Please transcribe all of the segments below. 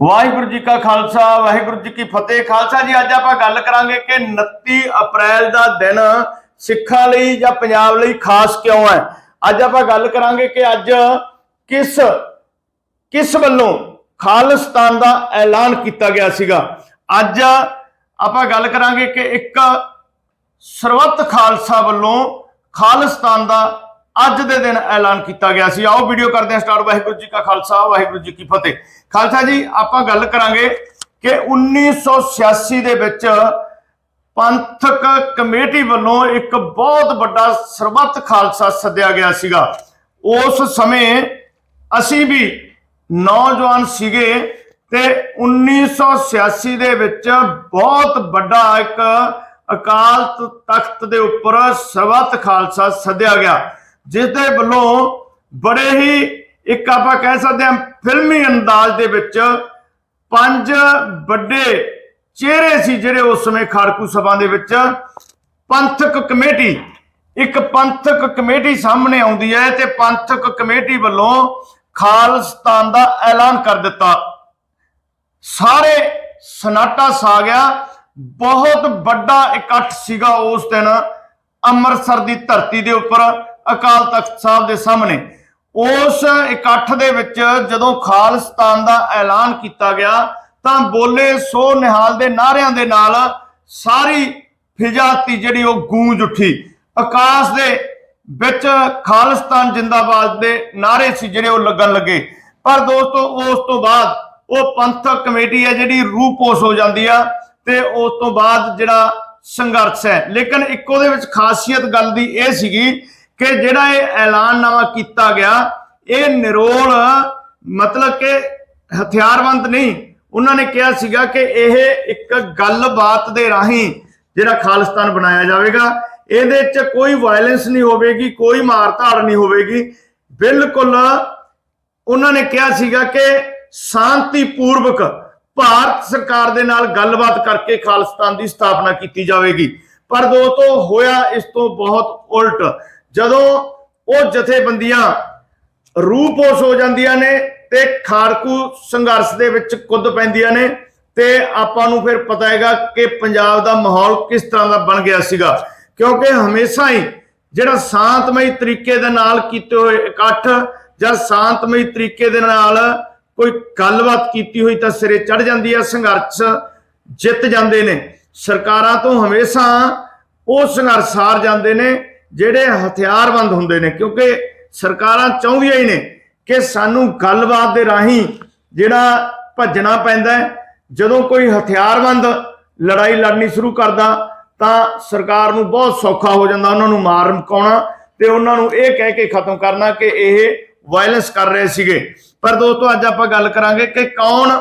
ਵਾਹਿਗੁਰੂ ਜੀ ਕਾ ਖਾਲਸਾ, ਵਾਹਿਗੁਰੂ ਜੀ ਕੀ ਫਤਿਹ। ਖਾਲਸਾ ਜੀ, ਅੱਜ ਆਪਾਂ ਗੱਲ ਕਰਾਂਗੇ ਕਿ 29 ਅਪ੍ਰੈਲ ਦਾ ਦਿਨ ਸਿੱਖਾਂ ਲਈ ਜਾਂ ਪੰਜਾਬ ਲਈ ਖਾਸ ਕਿਉਂ ਹੈ? ਅੱਜ ਆਪਾਂ ਗੱਲ ਕਰਾਂਗੇ ਕਿ ਅੱਜ ਕਿਸ ਕਿਸ ਵੱਲੋਂ ਖਾਲਿਸਤਾਨ ਦਾ ਐਲਾਨ ਕੀਤਾ ਗਿਆ ਸੀਗਾ। ਅੱਜ ਆਪਾਂ ਗੱਲ ਕਰਾਂਗੇ ਕਿ ਇੱਕ ਸਰਬੱਤ ਖਾਲਸਾ ਵੱਲੋਂ ਖਾਲਿਸਤਾਨ ਦਾ ਅੱਜ ਦੇ ਦਿਨ ਐਲਾਨ ਕੀਤਾ ਗਿਆ ਸੀ। ਆਓ ਵੀਡੀਓ ਕਰਦੇ ਹਾਂ ਸਟਾਰਟ ਵਾਹਿਗੁਰੂ ਜੀ ਕਾ ਖਾਲਸਾ, ਵਾਹਿਗੁਰੂ ਜੀ ਕੀ ਫਤਿਹ। ਖਾਲਸਾ ਜੀ, ਆਪਾਂ ਗੱਲ ਕਰਾਂਗੇ ਕਿ 1986 ਦੇ ਵਿੱਚ ਪੰਥਕ ਕਮੇਟੀ ਵੱਲੋਂ ਇੱਕ ਬਹੁਤ ਵੱਡਾ ਸਰਬੱਤ ਖਾਲਸਾ ਸੱਦਿਆ ਗਿਆ ਸੀਗਾ। ਉਸ ਸਮੇਂ ਅਸੀਂ ਵੀ ਨੌਜਵਾਨ ਸੀਗੇ ਤੇ 1986 ਦੇ ਵਿੱਚ ਬਹੁਤ ਵੱਡਾ ਇੱਕ ਅਕਾਲ ਤਖਤ ਦੇ ਉੱਪਰ ਸਰਬੱਤ ਖਾਲਸਾ ਸੱਦਿਆ ਗਿਆ। ਜਿਸ ਦੇ ਵੱਲੋਂ ਬੜੇ ਹੀ, ਇੱਕ ਆਪਾਂ ਕਹਿ ਸਕਦੇ ਹਾਂ, ਫਿਲਮੀ ਅੰਦਾਜ਼ ਦੇ ਵਿੱਚ ਪੰਜ ਵੱਡੇ ਚਿਹਰੇ ਸੀ ਜਿਹੜੇ ਉਸ ਸਮੇਂ ਖਾੜਕੂ ਸਭਾ ਦੇ ਵਿੱਚ। ਪੰਥਕ ਕਮੇਟੀ, ਇੱਕ ਪੰਥਕ ਕਮੇਟੀ ਸਾਹਮਣੇ ਆਉਂਦੀ ਹੈ ਤੇ ਪੰਥਕ ਕਮੇਟੀ ਵੱਲੋਂ ਖਾਲਸਤਾਨ ਦਾ ਐਲਾਨ ਕਰ ਦਿੱਤਾ। ਸਾਰੇ ਸਨਾਟਾ ਛਾ ਗਿਆ। ਬਹੁਤ ਵੱਡਾ ਇਕੱਠ ਸੀਗਾ ਉਸ ਦਿਨ ਅੰਮ੍ਰਿਤਸਰ ਦੀ ਧਰਤੀ ਦੇ ਉੱਪਰ। ਅਕਾਲ ਤਖਤ ਸਾਹਿਬ ਦੇ ਸਾਹਮਣੇ। ਉਸ ਇਕੱਠ ਦੇ ਵਿੱਚ ਜਦੋਂ ਖਾਲਿਸਤਾਨ ਦਾ ਐਲਾਨ ਕੀਤਾ ਗਿਆ, ਤਾਂ ਬੋਲੇ ਸੋ ਨਿਹਾਲ ਦੇ ਨਾਰਿਆਂ ਦੇ ਨਾਲ ਸਾਰੀ ਫਿਜਾਤੀ ਜਿਹੜੀ ਉਹ ਗੂੰਜ ਉੱਠੀ। ਆਕਾਸ਼ ਦੇ ਵਿੱਚ ਖਾਲਿਸਤਾਨ ਜਿੰਦਾਬਾਦ ਦੇ ਨਾਰੇ ਸੀ ਜਿਹੜੇ ਉਹ ਲੱਗਣ ਲੱਗੇ। ਪਰ ਦੋਸਤੋ, ਉਸ ਤੋਂ ਬਾਅਦ ਉਹ ਪੰਥਕ ਕਮੇਟੀ ਹੈ ਜਿਹੜੀ ਰੂਪੋਸ਼ ਹੋ ਜਾਂਦੀ ਆ ਤੇ ਉਸ ਤੋਂ ਬਾਅਦ ਜਿਹੜਾ ਸੰਘਰਸ਼ ਹੈ। ਲੇਕਿਨ ਇੱਕ ਉਹਦੇ ਵਿੱਚ ਖਾਸੀਅਤ ਗੱਲ ਦੀ ਇਹ ਸੀਗੀ ਕਿ ਜਿਹੜਾ ਇਹ ਐਲਾਨਨਾਮਾ ਕੀਤਾ ਗਿਆ, ਇਹ ਨਿਰੋਲ, ਮਤਲਬ ਕਿ ਹਥਿਆਰਬੰਦ ਨਹੀਂ। ਉਹਨਾਂ ਨੇ ਕਿਹਾ ਸੀਗਾ ਕਿ ਇਹ ਇੱਕ ਗੱਲਬਾਤ ਦੇ ਰਾਹੀਂ ਜਿਹੜਾ ਖਾਲਿਸਤਾਨ ਬਣਾਇਆ ਜਾਵੇਗਾ, ਇਹਦੇ 'ਚ ਕੋਈ ਵਾਇਲੈਂਸ ਨਹੀਂ ਹੋਵੇਗੀ, ਕੋਈ ਮਾਰਧਾੜ ਨਹੀਂ ਹੋਵੇਗੀ। ਬਿਲਕੁਲ ਉਹਨਾਂ ਨੇ ਕਿਹਾ ਸੀਗਾ ਕਿ ਸ਼ਾਂਤੀਪੂਰਵਕ ਭਾਰਤ ਸਰਕਾਰ ਦੇ ਨਾਲ ਗੱਲਬਾਤ ਕਰਕੇ ਖਾਲਿਸਤਾਨ ਦੀ ਸਥਾਪਨਾ ਕੀਤੀ ਜਾਵੇਗੀ। ਪਰ ਦੋਸਤੋ ਹੋਇਆ ਇਸ ਤੋਂ ਬਹੁਤ ਉਲਟ। ਜਦੋਂ ਉਹ ਜਥੇਬੰਦੀਆਂ ਰੂਪੋਸ਼ ਹੋ ਜਾਂਦੀਆਂ ਨੇ ਤੇ ਖਾੜਕੂ ਸੰਘਰਸ਼ ਦੇ ਵਿੱਚ ਕੁੱਦ ਪੈਂਦੀਆਂ ਨੇ ਤੇ ਆਪਾਂ ਨੂੰ ਫਿਰ ਪਤਾ ਹੈਗਾ ਕਿ ਪੰਜਾਬ ਦਾ ਮਾਹੌਲ ਕਿਸ ਤਰ੍ਹਾਂ ਦਾ ਬਣ ਗਿਆ ਸੀਗਾ। ਕਿਉਂਕਿ ਹਮੇਸ਼ਾ ਹੀ ਜਿਹੜਾ ਸ਼ਾਂਤਮਈ ਤਰੀਕੇ ਦੇ ਨਾਲ ਕੀਤੇ ਹੋਏ ਇਕੱਠ ਜਾਂ ਸ਼ਾਂਤਮਈ ਤਰੀਕੇ ਦੇ ਨਾਲ ਕੋਈ ਗੱਲਬਾਤ ਕੀਤੀ ਹੋਈ ਤਾਂ ਸਿਰੇ ਚੜ ਜਾਂਦੀ ਹੈ ਸੰਘਰਸ਼ ਜਿੱਤ ਜਾਂਦੇ ਨੇ। ਸਰਕਾਰਾਂ ਤੋਂ ਹਮੇਸ਼ਾ ਉਹ ਸੰਘਰਸ਼ ਹਾਰ ਜਾਂਦੇ ਨੇ ਜਿਹੜੇ ਹਥਿਆਰਬੰਦ ਹੁੰਦੇ ਨੇ, ਕਿਉਂਕਿ ਸਰਕਾਰਾਂ ਚਾਹੁੰਦੀਆਂ ਹੀ ਨੇ ਕਿ ਸਾਨੂੰ ਗੱਲਬਾਤ ਦੇ ਰਾਹੀਂ ਜਿਹੜਾ ਭੱਜਣਾ ਪੈਂਦਾ ਜਦੋਂ ਕੋਈ ਹਥਿਆਰਬੰਦ ਲੜਾਈ ਲੜਨੀ ਸ਼ੁਰੂ ਕਰਦਾ, ਤਾਂ ਸਰਕਾਰ ਨੂੰ ਬਹੁਤ ਸੌਖਾ ਹੋ ਜਾਂਦਾ, ਉਹਨਾਂ ਨੂੰ ਮਾਰ ਮਕਾਉਣਾ ਤੇ ਉਹਨਾਂ ਨੂੰ ਇਹ ਕਹਿ ਕੇ ਖਤਮ ਕਰਨਾ ਕਿ ਇਹ ਵਾਇਲੈਂਸ ਕਰ ਰਹੇ ਸੀਗੇ। ਪਰ ਦੋਸਤੋ, ਅੱਜ ਆਪਾਂ ਗੱਲ ਕਰਾਂਗੇ ਕਿ ਕੌਣ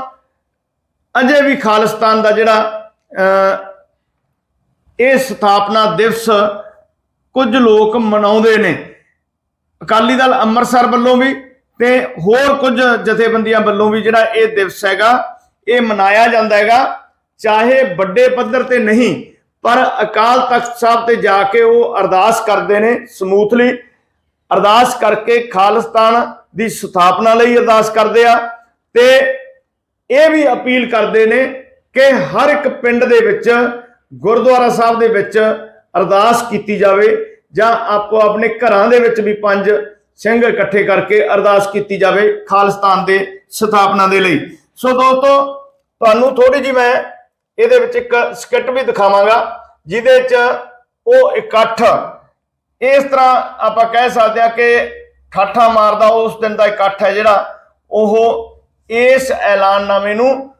ਅਜੇ ਵੀ ਖਾਲਿਸਤਾਨ ਦਾ ਜਿਹੜਾ ਇਹ ਸਥਾਪਨਾ ਦਿਵਸ ਕੁਝ ਲੋਕ ਮਨਾਉਂਦੇ ਨੇ। ਅਕਾਲੀ ਦਲ ਅੰਮ੍ਰਿਤਸਰ ਵੱਲੋਂ ਵੀ ਤੇ ਹੋਰ ਕੁਝ ਜਥੇਬੰਦੀਆਂ ਵੱਲੋਂ ਵੀ ਜਿਹੜਾ ਇਹ ਦਿਵਸ ਹੈਗਾ, ਇਹ ਮਨਾਇਆ ਜਾਂਦਾ ਹੈਗਾ। ਚਾਹੇ ਵੱਡੇ ਪੱਧਰ ਤੇ ਨਹੀਂ, ਪਰ ਅਕਾਲ ਤਖਤ ਸਾਹਿਬ ਤੇ ਜਾ ਕੇ ਉਹ ਅਰਦਾਸ ਕਰਦੇ ਨੇ ਸਮੂਥਲੀ। ਅਰਦਾਸ ਕਰਕੇ ਖਾਲਿਸਤਾਨ ਦੀ ਸਥਾਪਨਾ ਲਈ ਅਰਦਾਸ ਕਰਦੇ ਆ ਤੇ ਇਹ ਵੀ ਅਪੀਲ ਕਰਦੇ ਨੇ ਕਿ ਹਰ ਇੱਕ ਪਿੰਡ ਦੇ ਵਿੱਚ, ਗੁਰਦੁਆਰਾ ਸਾਹਿਬ ਦੇ ਵਿੱਚ ਅਰਦਾਸ ਕੀਤੀ ਜਾਵੇ ਜਾਂ ਆਪੋ ਆਪਣੇ ਘਰਾਂ ਦੇ ਵਿੱਚ ਵੀ ਪੰਜ ਸਿੰਘ ਇਕੱਠੇ ਕਰਕੇ ਅਰਦਾਸ ਕੀਤੀ ਜਾਵੇ ਖਾਲਿਸਤਾਨ ਦੇ ਸਥਾਪਨਾ ਦੇ ਲਈ। ਸੋ ਦੋਸਤੋ, ਤੁਹਾਨੂੰ ਥੋੜੀ ਜੀ ਮੈਂ ਇਹਦੇ ਵਿੱਚ ਇੱਕ ਸਕਿੱਟ ਵੀ ਦਿਖਾਵਾਂਗਾ, ਜਿਹਦੇ 'ਚ ਉਹ ਇਕੱਠ ਇਸ ਤਰ੍ਹਾਂ ਆਪਾਂ ਕਹਿ ਸਕਦੇ ਹਾਂ ਕਿ ਠਾਠਾ ਮਾਰਦਾ ਉਸ ਦਿਨ ਦਾ ਇਕੱਠ ਹੈ ਜਿਹੜਾ, ਉਹ ਇਸ ਐਲਾਨਨਾਮੇ ਨੂੰ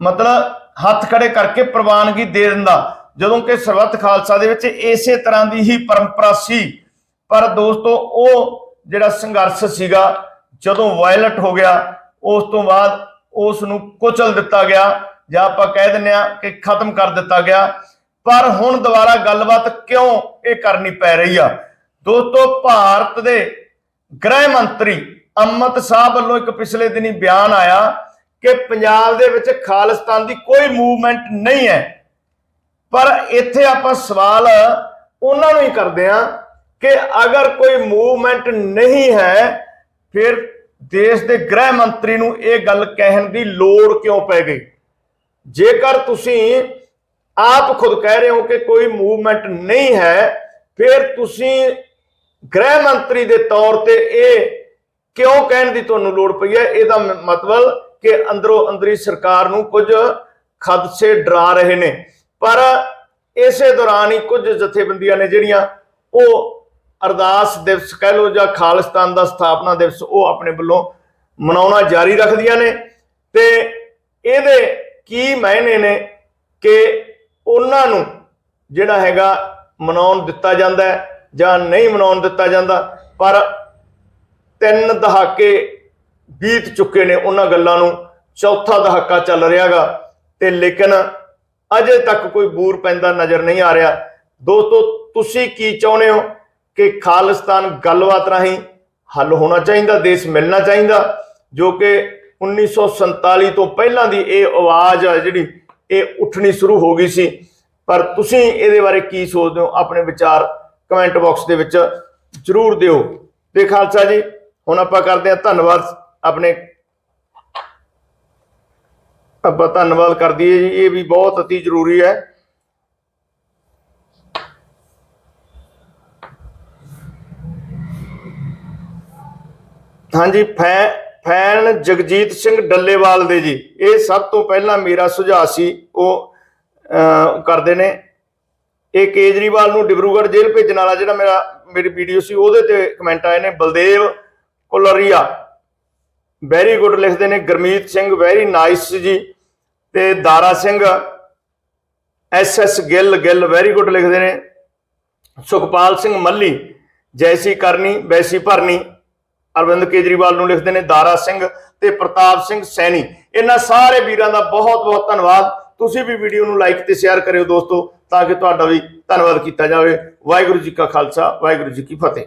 ਮਤਲਬ ਹੱਥ ਖੜੇ ਕਰਕੇ ਪ੍ਰਵਾਨਗੀ ਦੇ ਦਿੰਦਾ। ਜਦੋਂ ਕਿ ਸਰਬੱਤ ਖਾਲਸਾ ਦੇ ਵਿੱਚ ਇਸੇ ਤਰ੍ਹਾਂ ਦੀ ਹੀ ਪਰੰਪਰਾ ਸੀ। ਪਰ ਦੋਸਤੋ, ਉਹ ਜਿਹੜਾ ਸੰਘਰਸ਼ ਸੀਗਾ, ਜਦੋਂ ਵਾਇਲਟ ਹੋ ਗਿਆ, ਉਸ ਤੋਂ ਬਾਅਦ ਉਸ ਨੂੰ ਕੁਚਲ ਦਿੱਤਾ ਗਿਆ ਜਾਂ ਆਪਾਂ ਕਹਿ ਦਿੰਦੇ ਆ ਕਿ ਖਤਮ ਕਰ ਦਿੱਤਾ ਗਿਆ। ਪਰ ਹੁਣ ਦੁਬਾਰਾ ਗੱਲਬਾਤ ਕਿਉਂ ਇਹ ਕਰਨੀ ਪੈ ਰਹੀ ਆ? ਦੋਸਤੋ, ਭਾਰਤ ਦੇ ਗ੍ਰਹਿ ਮੰਤਰੀ ਅਮਤ ਸਾਹਿਬ ਵੱਲੋਂ ਇੱਕ ਪਿਛਲੇ ਦਿਨੀ ਬਿਆਨ ਆਇਆ ਕਿ ਪੰਜਾਬ ਦੇ ਵਿੱਚ ਖਾਲਿਸਤਾਨ ਦੀ ਕੋਈ ਮੂਵਮੈਂਟ ਨਹੀਂ ਹੈ। ਪਰ ਇੱਥੇ ਆਪਾਂ ਸਵਾਲ ਉਹਨਾਂ ਨੂੰ ਹੀ ਕਰਦੇ ਆ ਕਿ ਅਗਰ ਕੋਈ ਮੂਵਮੈਂਟ ਨਹੀਂ ਹੈ, ਫਿਰ ਦੇਸ਼ ਦੇ ਗ੍ਰਹਿ ਮੰਤਰੀ ਨੂੰ ਇਹ ਗੱਲ ਕਹਿਣ ਦੀ ਲੋੜ ਕਿਉਂ ਪੈ ਗਈ? ਜੇਕਰ ਤੁਸੀਂ ਆਪ ਖੁਦ ਕਹਿ ਰਹੇ ਹੋ ਕਿ ਕੋਈ ਮੂਵਮੈਂਟ ਨਹੀਂ ਹੈ, ਫਿਰ ਤੁਸੀਂ ਗ੍ਰਹਿ ਮੰਤਰੀ ਦੇ ਤੌਰ ਤੇ ਇਹ ਕਿਉਂ ਕਹਿਣ ਦੀ ਤੁਹਾਨੂੰ ਲੋੜ ਪਈ ਹੈ? ਇਹਦਾ ਮਤਲਬ ਕਿ ਅੰਦਰੋਂ ਅੰਦਰੀ ਸਰਕਾਰ ਨੂੰ ਕੁਝ ਖਦਸ਼ੇ ਡਰਾ ਰਹੇ ਨੇ। ਪਰ ਇਸੇ ਦੌਰਾਨ ਹੀ ਕੁਝ ਜਥੇਬੰਦੀਆਂ ਨੇ ਜਿਹੜੀਆਂ ਉਹ ਅਰਦਾਸ ਦਿਵਸ ਕਹਿ ਲੋ ਜਾਂ ਖਾਲਿਸਤਾਨ ਦਾ ਸਥਾਪਨਾ ਦਿਵਸ ਉਹ ਆਪਣੇ ਵੱਲੋਂ ਮਨਾਉਣਾ ਜਾਰੀ ਰੱਖਦੀਆਂ ਨੇ ਤੇ ਇਹਦੇ ਕੀ ਮਾਇਨੇ ਨੇ ਕਿ ਉਹਨਾਂ ਨੂੰ ਜਿਹੜਾ ਹੈਗਾ ਮਨਾਉਣ ਦਿੱਤਾ ਜਾਂਦਾ ਜਾਂ ਨਹੀਂ ਮਨਾਉਣ ਦਿੱਤਾ ਜਾਂਦਾ, ਪਰ ਤਿੰਨ ਦਹਾਕੇ ਬੀਤ ਚੁੱਕੇ ਨੇ ਉਹਨਾਂ ਗੱਲਾਂ ਨੂੰ, ਚੌਥਾ ਦਹਾਕਾ ਚੱਲ ਰਿਹਾਗਾ ਤੇ ਲੇਕਿਨ ਅਜੇ ਤੱਕ ਕੋਈ ਬੂਰ ਪੈਂਦਾ ਨਜ਼ਰ ਨਹੀਂ ਆ ਰਿਹਾ। ਦੋਸਤੋ, ਤੁਸੀਂ ਕੀ ਚਾਹੁੰਦੇ ਹੋ ਕਿ ਖਾਲਿਸਤਾਨ ਗੱਲਬਾਤ ਰਾਹੀਂ ਹੱਲ ਹੋਣਾ ਚਾਹੀਦਾ, ਦੇਸ਼ ਮਿਲਣਾ ਚਾਹੀਦਾ, ਜੋ ਕਿ 1947 ਤੋਂ ਪਹਿਲਾਂ ਦੀ ਇਹ ਆਵਾਜ਼ ਆ ਜਿਹੜੀ ਇਹ ਉੱਠਣੀ ਸ਼ੁਰੂ ਹੋ ਗਈ ਸੀ। ਪਰ ਤੁਸੀਂ ਇਹਦੇ ਬਾਰੇ ਕੀ ਸੋਚਦੇ ਹੋ? ਆਪਣੇ ਵਿਚਾਰ ਕਮੈਂਟ ਬਾਕਸ ਦੇ ਵਿੱਚ ਜਰੂਰ ਦਿਓ। ਤੇ ਖਾਲਸਾ ਜੀ, ਹੁਣ ਆਪਾਂ ਕਰਦੇ ਹਾਂ ਧੰਨਵਾਦ ਆਪਣੇ ਆਪਾਂ ਧੰਨਵਾਦ ਕਰਦੀ ਹੈ ਜੀ, ਇਹ ਵੀ ਬਹੁਤ ਅਤੀ ਜ਼ਰੂਰੀ ਹੈ। ਹਾਂਜੀ, ਫੈ, ਫੈਨ ਜਗਜੀਤ ਸਿੰਘ ਡੱਲੇਵਾਲ ਦੇ ਜੀ, ਇਹ ਸਭ ਤੋਂ ਪਹਿਲਾਂ ਮੇਰਾ ਸੁਝਾਅ ਸੀ, ਉਹ ਕਰਦੇ ਨੇ। ਇਹ ਕੇਜਰੀਵਾਲ ਨੂੰ ਡਿਬਰੂਗੜ੍ਹ ਜੇਲ੍ਹ ਭੇਜਣ ਵਾਲਾ ਜਿਹੜਾ ਮੇਰਾ, ਮੇਰੀ ਵੀਡੀਓ ਸੀ, ਉਹਦੇ ਤੇ ਕਮੈਂਟ ਆਏ ਨੇ ਬਲਦੇਵ ਕੋਲਰੀਆ। ਵੈਰੀ ਗੁੱਡ ਲਿਖਦੇ ਨੇ ਗਰਮੀਤ ਸਿੰਘ ਵੈਰੀ ਨਾਈਸ ਜੀ। ਤੇ Dara Singh S S Gill Gill very good ਲਿਖਦੇ ਨੇ। ਸੁਖਪਾਲ ਸਿੰਘ ਮੱਲੀ, ਜੈਸੀ ਕਰਨੀ, ਵੈਸੀ ਭਰਨੀ। ਅਰਵਿੰਦ ਕੇਜਰੀਵਾਲ ਨੂੰ ਲਿਖਦੇ ਨੇ ਦਾਰਾ ਸਿੰਘ ਤੇ ਪ੍ਰਤਾਪ ਸਿੰਘ ਸੈਣੀ। ਇਹਨਾਂ ਸਾਰੇ ਵੀਰਾਂ ਦਾ ਬਹੁਤ ਬਹੁਤ ਧੰਨਵਾਦ। ਤੁਸੀਂ ਵੀ ਵੀਡੀਓ ਨੂੰ ਲਾਈਕ ਤੇ ਸ਼ੇਅਰ ਕਰਿਓ ਦੋਸਤੋ, ਤਾਂ ਕਿ ਤੁਹਾਡਾ ਵੀ ਧੰਨਵਾਦ ਕੀਤਾ ਜਾਵੇ। ਵਾਹਿਗੁਰੂ ਜੀ ਕਾ ਖਾਲਸਾ, ਵਾਹਿਗੁਰੂ ਜੀ ਕੀ ਫਤਿਹ।